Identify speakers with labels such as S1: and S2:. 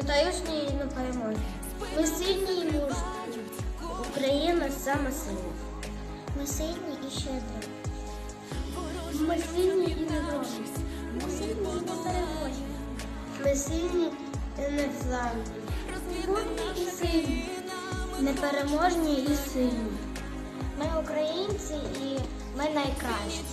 S1: Витаюшні і на перемоги. Ми сильні і мужні. Україна саме сильна. Ми сильні і щедрі. Ми сильні і недовгі. Ми сильні і непереможні. Ми сильні і незламні. Мужні і сильні. Непереможні і сильні. Ми українці і ми найкращі.